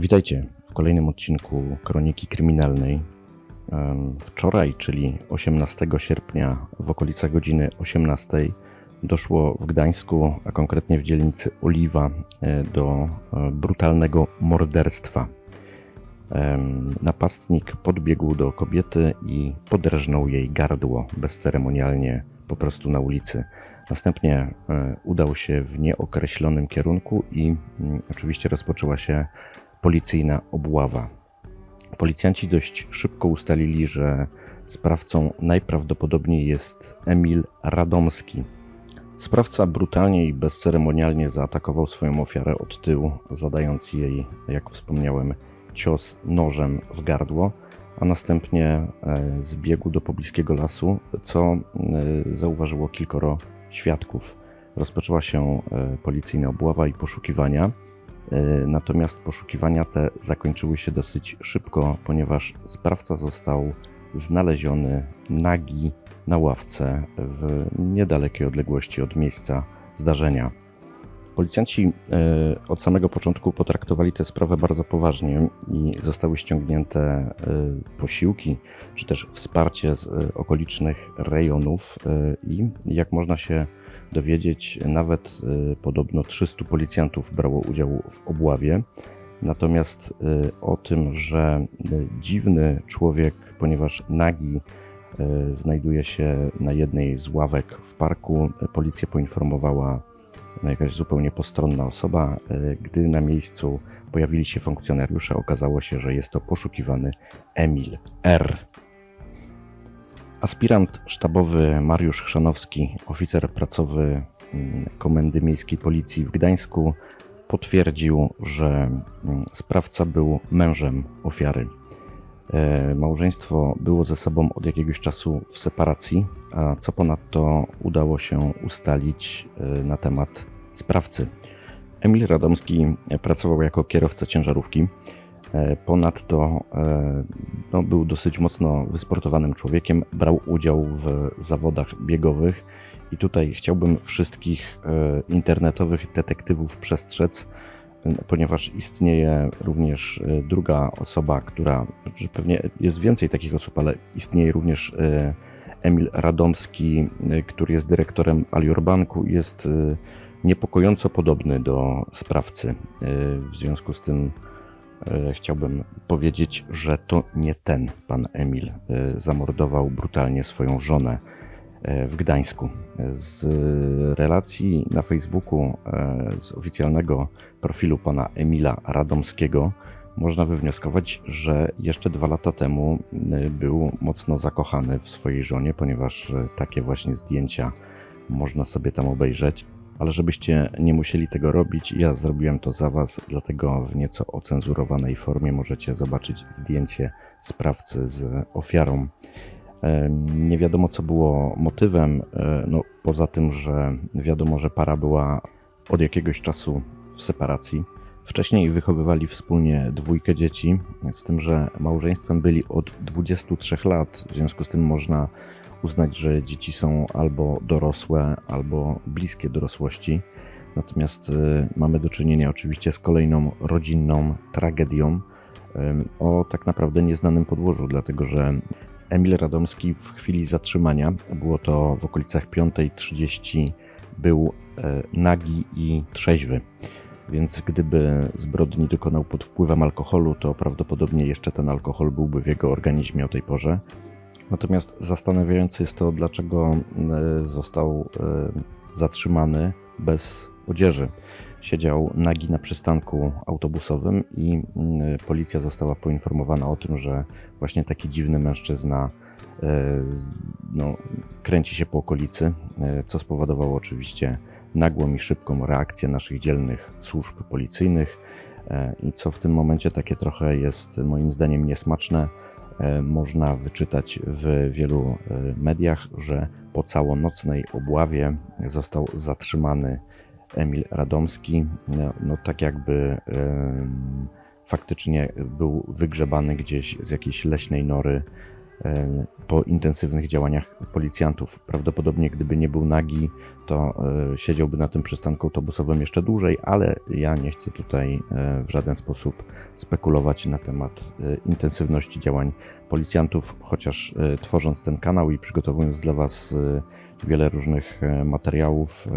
Witajcie w kolejnym odcinku Kroniki Kryminalnej. Wczoraj, czyli 18 sierpnia, w okolicach godziny 18, doszło w Gdańsku, a konkretnie w dzielnicy Oliwa, e, do e, brutalnego morderstwa. Napastnik podbiegł do kobiety i podrżnął jej gardło bezceremonialnie, po prostu na ulicy. Następnie e, udał się w nieokreślonym kierunku i mm, oczywiście rozpoczęła się policyjna obława. Policjanci dość szybko ustalili, że sprawcą najprawdopodobniej jest Emil Radomski. Sprawca brutalnie i bezceremonialnie zaatakował swoją ofiarę od tyłu, zadając jej, jak wspomniałem, cios nożem w gardło, a następnie e, zbiegł do pobliskiego lasu, co e, zauważyło kilkoro świadków. Rozpoczęła się e, policyjna obława i poszukiwania. E, Natomiast poszukiwania te zakończyły się dosyć szybko, ponieważ sprawca został znaleziony nagi na ławce w niedalekiej odległości od miejsca zdarzenia. Policjanci e, od samego początku potraktowali tę sprawę bardzo poważnie i zostały ściągnięte e, posiłki czy też wsparcie z okolicznych rejonów i jak można się dowiedzieć, nawet y, podobno 300 policjantów brało udział w obławie. Natomiast y, o tym, że y, dziwny człowiek, ponieważ nagi znajduje się na jednej z ławek w parku, policja poinformowała no, jakaś zupełnie postronna osoba. Gdy na miejscu pojawili się funkcjonariusze, okazało się, że jest to poszukiwany Emil R. Aspirant sztabowy Mariusz Chrzanowski, oficer pracowy mm, Komendy Miejskiej Policji w Gdańsku, potwierdził, że mm, sprawca był mężem ofiary. E, Małżeństwo było ze sobą od jakiegoś czasu w separacji, a co ponadto udało się ustalić e, na temat sprawcy. Emil Radomski pracował jako kierowca ciężarówki. E, Ponadto e, no, był dosyć mocno wysportowanym człowiekiem, brał udział w zawodach biegowych i tutaj chciałbym wszystkich e, internetowych detektywów przestrzec, ponieważ istnieje również druga osoba, która, pewnie jest więcej takich osób, ale istnieje również Emil Radomski, który jest dyrektorem Alior Banku i jest niepokojąco podobny do sprawcy. W związku z tym Chciałbym powiedzieć, że to nie ten pan Emil e, zamordował brutalnie swoją żonę e, w Gdańsku. Z relacji na Facebooku e, z oficjalnego profilu pana Emila Radomskiego można wywnioskować, że jeszcze dwa lata temu e, był mocno zakochany w swojej żonie, ponieważ e, takie właśnie zdjęcia można sobie tam obejrzeć ale żebyście nie musieli tego robić, ja zrobiłem to za Was, dlatego w nieco ocenzurowanej formie możecie zobaczyć zdjęcie sprawcy z ofiarą. Nie wiadomo, co było motywem, e, no, poza tym, że wiadomo, że para była od jakiegoś czasu w separacji. Wcześniej wychowywali wspólnie dwójkę dzieci, z tym, że małżeństwem byli od 23 lat, w związku z tym można uznać, że dzieci są albo dorosłe, albo bliskie dorosłości. Natomiast y, mamy do czynienia oczywiście z kolejną rodzinną tragedią ym, o tak naprawdę nieznanym podłożu, dlatego że Emil Radomski w chwili zatrzymania, było to w okolicach 5.30, był e, nagi i trzeźwy. Więc gdyby zbrodni dokonał pod wpływem alkoholu, to prawdopodobnie jeszcze ten alkohol byłby w jego organizmie o tej porze. Natomiast zastanawiające jest to, dlaczego e, został e, zatrzymany bez odzieży. Siedział nagi na przystanku autobusowym i policja została poinformowana o tym, że właśnie taki dziwny mężczyzna e, no, kręci się po okolicy, co spowodowało oczywiście nagłą i szybką reakcję naszych dzielnych służb policyjnych i co w tym momencie takie trochę jest moim zdaniem niesmaczne, można wyczytać w wielu e, mediach, że po całonocnej obławie został zatrzymany Emil Radomski, no, no tak jakby faktycznie był wygrzebany gdzieś z jakiejś leśnej nory e, po intensywnych działaniach policjantów. Prawdopodobnie gdyby nie był nagi, to e, siedziałby na tym przystanku autobusowym jeszcze dłużej, ale ja nie chcę tutaj e, w żaden sposób spekulować na temat e, intensywności działań policjantów, chociaż tworząc ten kanał i przygotowując dla Was wiele różnych materiałów,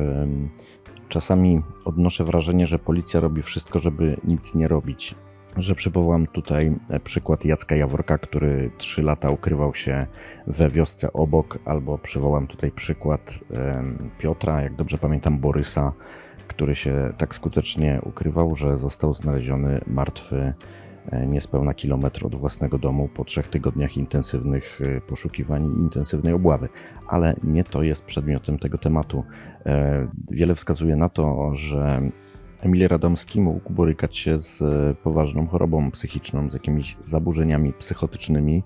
czasami odnoszę wrażenie, że policja robi wszystko, żeby nic nie robić. Że przywołam tutaj e, przykład Jacka Jaworka, który 3 lata ukrywał się we wiosce obok, albo przywołam tutaj przykład Piotra, jak dobrze pamiętam, Borysa, który się tak skutecznie ukrywał, że został znaleziony martwy e, niespełna kilometr od własnego domu po trzech tygodniach intensywnych e, poszukiwań i intensywnej obławy. Ale nie to jest przedmiotem tego tematu. Wiele wskazuje na to, że Emil Radomski mógł borykać się z e, poważną chorobą psychiczną, z jakimiś zaburzeniami psychotycznymi.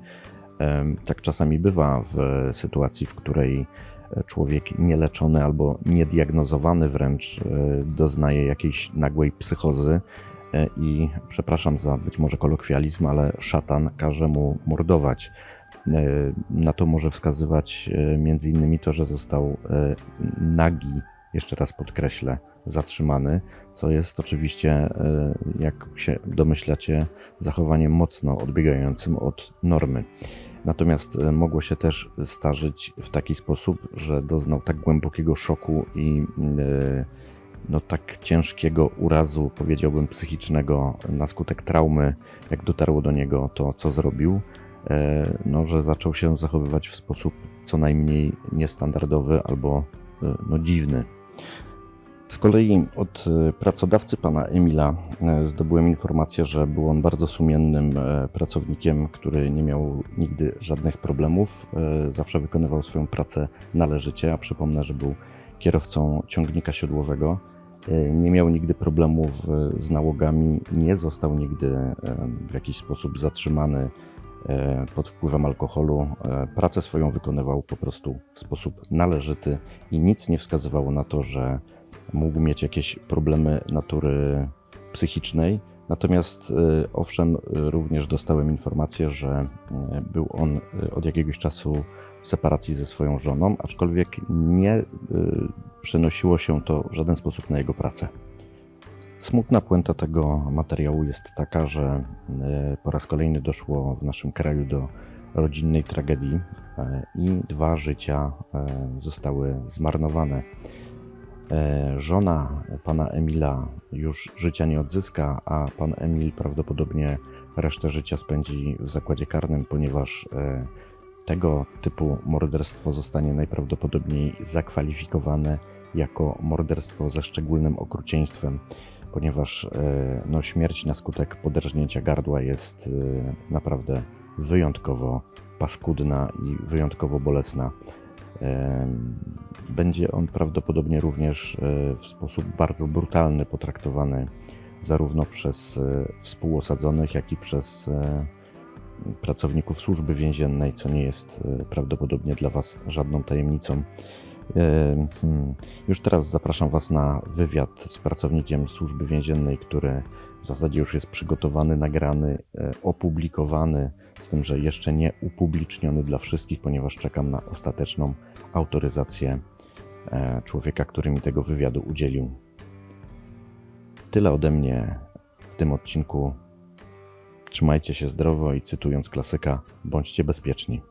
Tak czasami bywa w sytuacji, w której e, człowiek nieleczony albo niediagnozowany wręcz e, doznaje jakiejś nagłej psychozy e, i, przepraszam za być może kolokwializm, ale szatan każe mu mordować. E, Na to może wskazywać e, między innymi to, że został e, nagi, jeszcze raz podkreślę, zatrzymany, co jest oczywiście, e, jak się domyślacie, zachowaniem mocno odbiegającym od normy. Natomiast e, mogło się też zdarzyć w taki sposób, że doznał tak głębokiego szoku i e, no, tak ciężkiego urazu, powiedziałbym, psychicznego na skutek traumy, jak dotarło do niego to, co zrobił, no, że zaczął się zachowywać w sposób co najmniej niestandardowy albo no, dziwny. Z kolei od e, pracodawcy pana Emila e, zdobyłem informację, że był on bardzo sumiennym e, pracownikiem, który nie miał nigdy żadnych problemów. Zawsze wykonywał swoją pracę należycie, a przypomnę, że był kierowcą ciągnika siodłowego. Nie miał nigdy problemów z nałogami, nie został nigdy w jakiś sposób zatrzymany pod wpływem alkoholu. E, Pracę swoją wykonywał po prostu w sposób należyty i nic nie wskazywało na to, że mógł mieć jakieś problemy natury psychicznej. Natomiast e, owszem, e, również dostałem informację, że e, był on e, od jakiegoś czasu w separacji ze swoją żoną, aczkolwiek nie e, przenosiło się to w żaden sposób na jego pracę. Smutna puenta tego materiału jest taka, że e, po raz kolejny doszło w naszym kraju do rodzinnej tragedii e, i dwa życia e, zostały zmarnowane. Żona pana Emila już życia nie odzyska, a pan Emil prawdopodobnie resztę życia spędzi w zakładzie karnym, ponieważ tego typu morderstwo zostanie najprawdopodobniej zakwalifikowane jako morderstwo ze szczególnym okrucieństwem, ponieważ e, no, śmierć na skutek poderżnięcia gardła jest e, naprawdę wyjątkowo paskudna i wyjątkowo bolesna. Em, Będzie on prawdopodobnie e, w sposób bardzo brutalny potraktowany zarówno przez e, współosadzonych, jak i przez e, pracowników służby więziennej, co nie jest e, prawdopodobnie dla Was żadną tajemnicą. E, hmm, Już teraz zapraszam Was na wywiad z pracownikiem służby więziennej, który w zasadzie już jest przygotowany, nagrany, e, opublikowany, z tym, że jeszcze nie upubliczniony dla wszystkich, ponieważ czekam na ostateczną autoryzację e, człowieka, który mi tego wywiadu udzielił. Tyle ode mnie w tym odcinku. Trzymajcie się zdrowo i cytując klasyka, bądźcie bezpieczni.